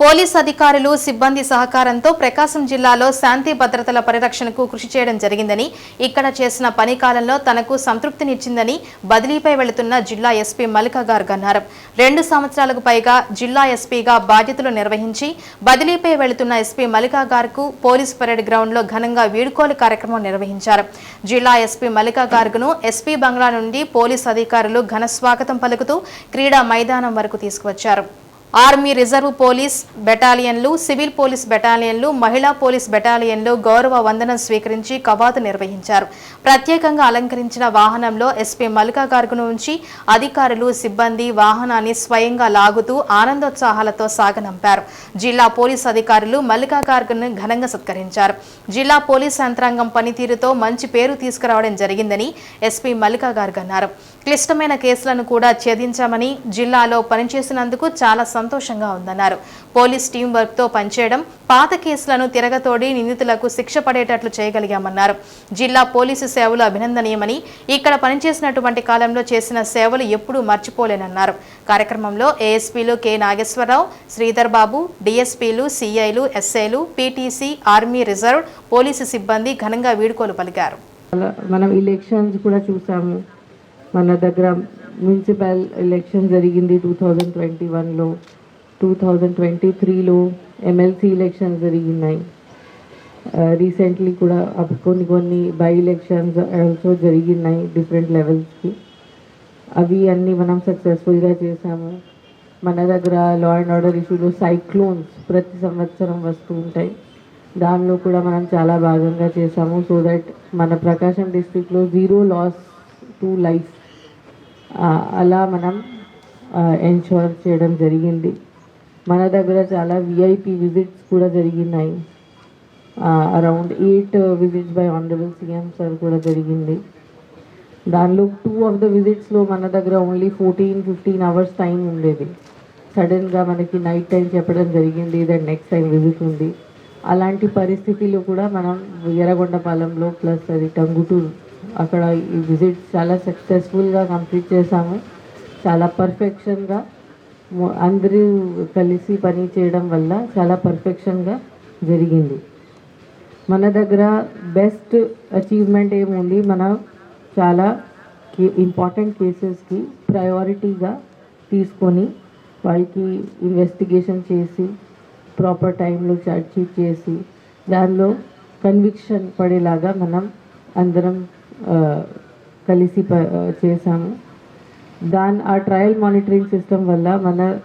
Police అధికారులు సిబ్బంది సహకారంతో ప్రకాశం జిల్లాలో శాంతి భద్రతల పరిరక్షణకు కృషి చేయడం జరిగిందని ఇక్కడ చేసిన పని కాలంలో తనకు సంతృప్తినిచ్చిందని బదిలీపై వెళుతున్న జిల్లా ఎస్పీ మల్లిక గార్గ్ అన్నారు. రెండు సంవత్సరాలకు పైగా జిల్లా ఎస్పీగా బాధ్యతలు నిర్వహించి బదిలీపై వెళుతున్న ఎస్పీ మల్లికా గార్గ్కు పోలీస్ పరేడ్ గ్రౌండ్లో ఘనంగా వీడుకోలు కార్యక్రమం నిర్వహించారు. జిల్లా ఎస్పీ మల్లికా గార్గ్ను ఎస్పీ బంగ్లా నుండి పోలీస్ అధికారులు ఘన స్వాగతం పలుకుతూ క్రీడా మైదానం వరకు తీసుకువచ్చారు. ఆర్మీ రిజర్వ్ పోలీస్ బెటాలియన్లు సివిల్ పోలీస్ బెటాలియన్లు మహిళా పోలీస్ బెటాలియన్లు గౌరవ వందనం స్వీకరించి కవాతు నిర్వహించారు. ప్రత్యేకంగా అలంకరించిన వాహనంలో ఎస్పీ మల్లికా గార్గును ఉంచి అధికారులు సిబ్బంది వాహనాన్ని స్వయంగా లాగుతూ ఆనందోత్సాహాలతో సాగనంపారు. జిల్లా పోలీస్ అధికారులు మల్లికా గార్గును ఘనంగా సత్కరించారు. జిల్లా పోలీస్ యంత్రాంగం పనితీరుతో మంచి పేరు తీసుకురావడం జరిగిందని ఎస్పీ మల్లికా గార్గ్ అన్నారు. క్లిష్టమైన కేసులను కూడా ఛేదించామని జిల్లాలో పనిచేసినందుకు చాలా సంతోషంగా ఉందన్నారు. పోలీస్ టీం వర్క్తో పనిచేయడం పాత కేసులను తిరగతోడి నిందితులకు శిక్ష పడేటట్లు చేయగలిగామన్నారు. జిల్లా పోలీసు సేవలు అభినందనీయమని ఇక్కడ పనిచేసినటువంటి కాలంలో చేసిన సేవలు ఎప్పుడూ మర్చిపోలేనన్నారు. కార్యక్రమంలో ఏఎస్పీలు కె. నాగేశ్వరరావు శ్రీధర్ బాబు డిఎస్పీలు సిఐలు ఎస్ఐలు పీటీసీ ఆర్మీ రిజర్వ్ పోలీసు సిబ్బంది ఘనంగా వీడ్కోలు పలికారు. మనం ఎలక్షన్స్ కూడా చూసాము. మన దగ్గర మున్సిపల్ ఎలక్షన్ జరిగింది టూ థౌజండ్ ట్వంటీ వన్లో టూ థౌజండ్ ట్వంటీ త్రీలో ఎమ్మెల్సీ ఎలక్షన్స్ జరిగినాయి. Uh, రీసెంట్లీ కూడా కొన్ని కొన్ని బై ఎలక్షన్స్ ఆల్సో జరిగినాయి డిఫరెంట్ లెవెల్స్కి అవి అన్నీ మనం సక్సెస్ఫుల్గా చేసాము మన దగ్గర లా అండ్ ఆర్డర్ ఇష్యూలో సైక్లోన్స్ ప్రతి సంవత్సరం వస్తూ ఉంటాయి. దానిలో కూడా మనం చాలా భాగంగా చేసాము సో దట్ మన ప్రకాశం డిస్ట్రిక్ట్లో జీరో లాస్ టు లైఫ్ అలా మనం uh, ఎన్షోర్ చేయడం జరిగింది. మన దగ్గర చాలా విఐపి విజిట్స్ కూడా జరిగినాయి. Around eight visits by honourable CM sir కూడా జరిగింది. దానిలో టూ ఆఫ్ ద విజిట్స్లో మన దగ్గర only fourteen fifteen hours time ఉండేది. సడన్గా మనకి నైట్ టైం చెప్పడం జరిగింది దట్ నెక్స్ట్ టైం విజిట్ ఉంది. అలాంటి పరిస్థితిలో కూడా మనం ఎర్రగొండపాలెంలో ప్లస్ అది టంగుటూరు అక్కడ ఈ విజిట్ చాలా సక్సెస్ఫుల్గా కంప్లీట్ చేశాము. చాలా పర్ఫెక్షన్గా అందరూ కలిసి పని చేయడం వల్ల చాలా పర్ఫెక్షన్గా జరిగింది. మన దగ్గర బెస్ట్ అచీవ్మెంట్ ఏముంది? మన చాలా ఇంపార్టెంట్ కేసెస్కి ప్రయారిటీగా తీసుకొని వాళ్ళకి ఇన్వెస్టిగేషన్ చేసి ప్రాపర్ టైంలో చార్జ్ షీట్ చేసి దానిలో కన్విక్షన్ పడేలాగా మనం అందరం కలిసి ప చేసాము. దాని ఆ ట్రయల్ మానిటరింగ్ సిస్టమ్ వల్ల మన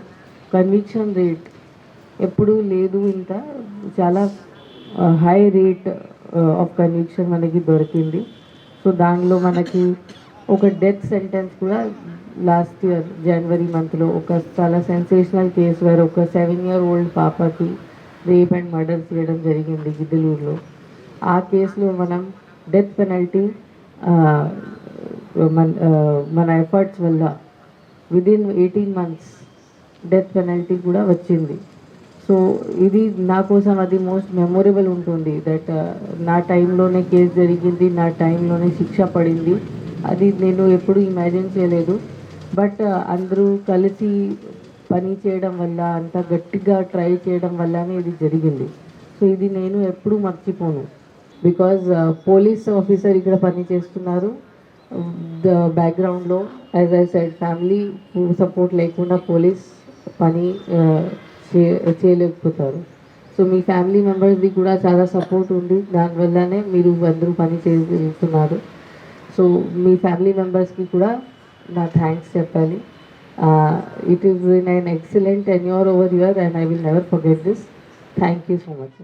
కన్విక్షన్ రేట్ ఎప్పుడూ లేదు ఇంత. చాలా హై రేట్ ఆఫ్ కన్విక్షన్ మనకి దొరికింది. సో దానిలో మనకి ఒక డెత్ సెంటెన్స్ కూడా లాస్ట్ ఇయర్ జనవరి మంత్లో ఒక చాలా సెన్సేషనల్ కేసు వారు ఒక సెవెన్ ఇయర్ ఓల్డ్ పాపకి రేప్ అండ్ మర్డర్ చేయడం జరిగింది గిద్దలూరులో. ఆ కేసులో మనం డెత్ పెనల్టీ మన మన ఎఫర్ట్స్ వల్ల within eighteen months death penalty కూడా వచ్చింది. సో ఇది నా కోసం అది మోస్ట్ మెమొరబుల్ ఉంటుంది దట్ నా టైంలోనే కేసు జరిగింది నా టైంలోనే శిక్ష పడింది. అది నేను ఎప్పుడు ఇమాజిన్ చేయలేదు. బట్ అందరూ కలిసి పని చేయడం వల్ల అంత గట్టిగా ట్రై చేయడం వల్లనే ఇది జరిగింది. సో ఇది నేను ఎప్పుడు మర్చిపోను. బికాజ్ పోలీస్ ఆఫీసర్ ఇక్కడ పని చేస్తున్నారు. బ్యాక్గ్రౌండ్లో as I said family support లేకుండా పోలీస్ పని uh, చేయలేకపోతారు. సో మీ ఫ్యామిలీ మెంబర్స్ది కూడా చాలా సపోర్ట్ ఉంది. దానివల్లనే మీరు అందరూ పని చేస్తున్నారు. సో మీ ఫ్యామిలీ మెంబర్స్కి కూడా నా థ్యాంక్స్ చెప్పాలి. It is in an excellent tenure over your and I will never forget this thank you so much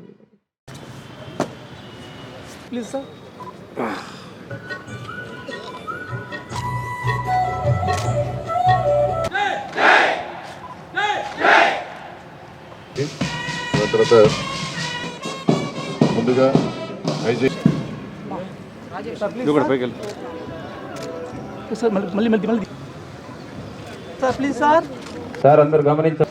please sir తర్వాత ముందుగా ఐజీ ఇది కూడా పైకి వెళ్ళి. సార్ మళ్ళీ మళ్ళీ మళ్ళీ మళ్ళీ. Sir please sir. సార్ అందరు గమనించారు